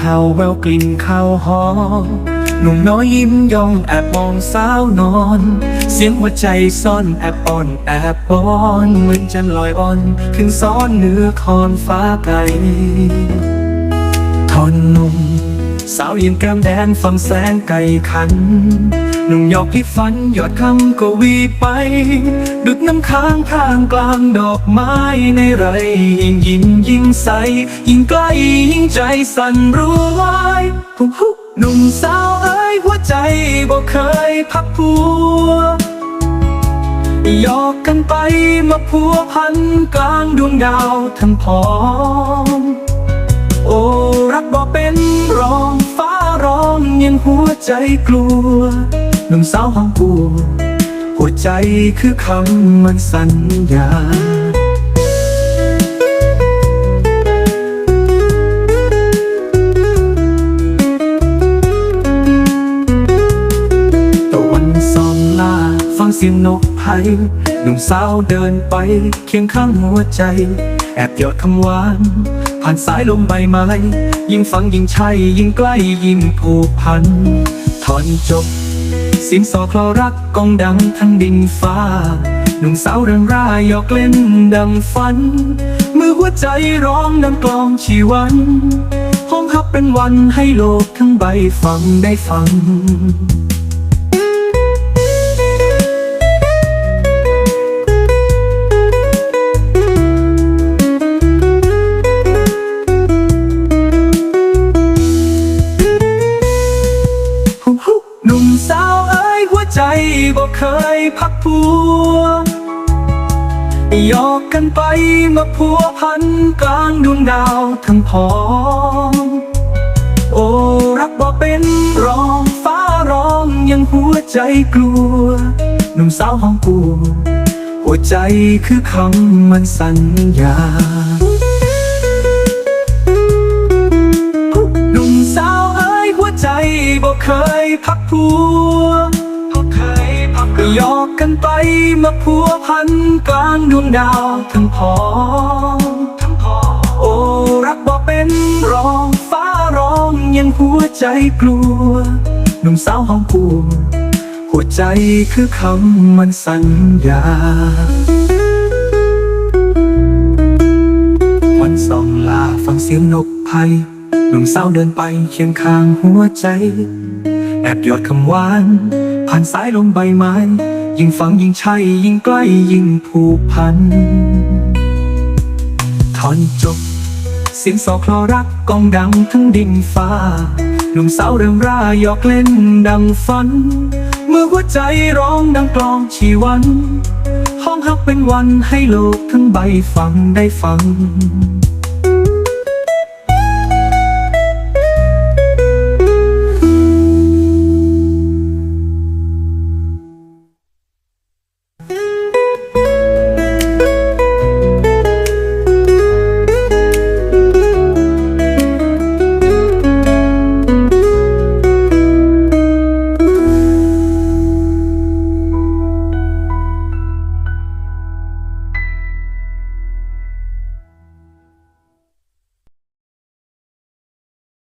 ผาแววกลิ่นข้าวหอมหนุ่มน้อยยิ้มย่องแอบมองสาวนอน เสียงหัวใจซ่อนแอบอ่อนแอบปอนเหมือนจันลอยอ่อนขึ้นซ้อนเหนือคอนฟ้าไกลทอนนุ่ม สาวยืนแก้มแดงฟังแสงไก่ขัน หนุ่มหยอกพี่ฝันหยอดคำกวีไป ดุดน้ำค้างข้างกลางดอกไม้ในไร ยิ่งยิ่งยิ่งใส ยิ่งใกล้ยิ่งใจสั่นรู้วายผู้หนุ่มสาวเอ้ยหัวใจบอกเคยพักพัวหยอกกันไปมาพัวพันกลางดวงดาวทั้งพองโอ้รักบอกเป็น ร้องฟ้าร้องยังหัวใจกลัวหนุ่มสาวห้องกูหัวใจคือคำมันสัญญาตะวันส่องลาฟังเสียงนกไผ่หนุ่มสาวเดินไปเคียงข้างหัวใจ แอบหยอดคำหวาน ผ่านสายลมใบไม้ยิ่งฟังยิ่งใช่ ยิ่งใกล้ยิ่งผูกพันถอนจบเสียงสอคลอรักกองดังทั้งดินฟ้า หนุ่มสาวเริงร่ายหยอกเล่นดังฝันเมื่อหัวใจร้องนำกลองชีวันห้องฮับเป็นวันให้โลกทั้งใบฟังได้ฟัง ใจบอกเคยพักพัวหยอกกันไปมาพัวพันกลางดวงดาวทั้งพองโอ้รักบอกเป็นรองฟ้าร้องยังหัวใจกลัวหนุ่มสาวห้องกูหัวใจคือคำมันสัญญาหนุ่มสาวเอ้ยหัวใจบอกเคยพักพัว หยอกกันไปมาพัวพันกลางดวงดาวทั้งพองโอ้รักบอกเป็นรองฟ้าร้องยังหัวใจกลัวหนุ่มสาวห้องกูหัวใจคือคำมันสัญญาวันส่องลาฟังเสียงนกไผ่หนุ่มสาวเดินไปเคียงข้างหัวใจ แอบหยอดคำหวาน ผ่านสายลมใบไม้ ยิ่งฟังยิ่งใช่ยิ่งใกล้ยิ่งผูกพันทอนจบ เสียงสอคลอรักกองดังทั้งดินฟ้าหนุ่มสาวเริ่มร่าหยอกเล่นดังฝัน เมื่อหัวใจร้องดังกลองชีวัน ห้องฮักเป็นวันให้โลกทั้งใบฟังได้ฟัง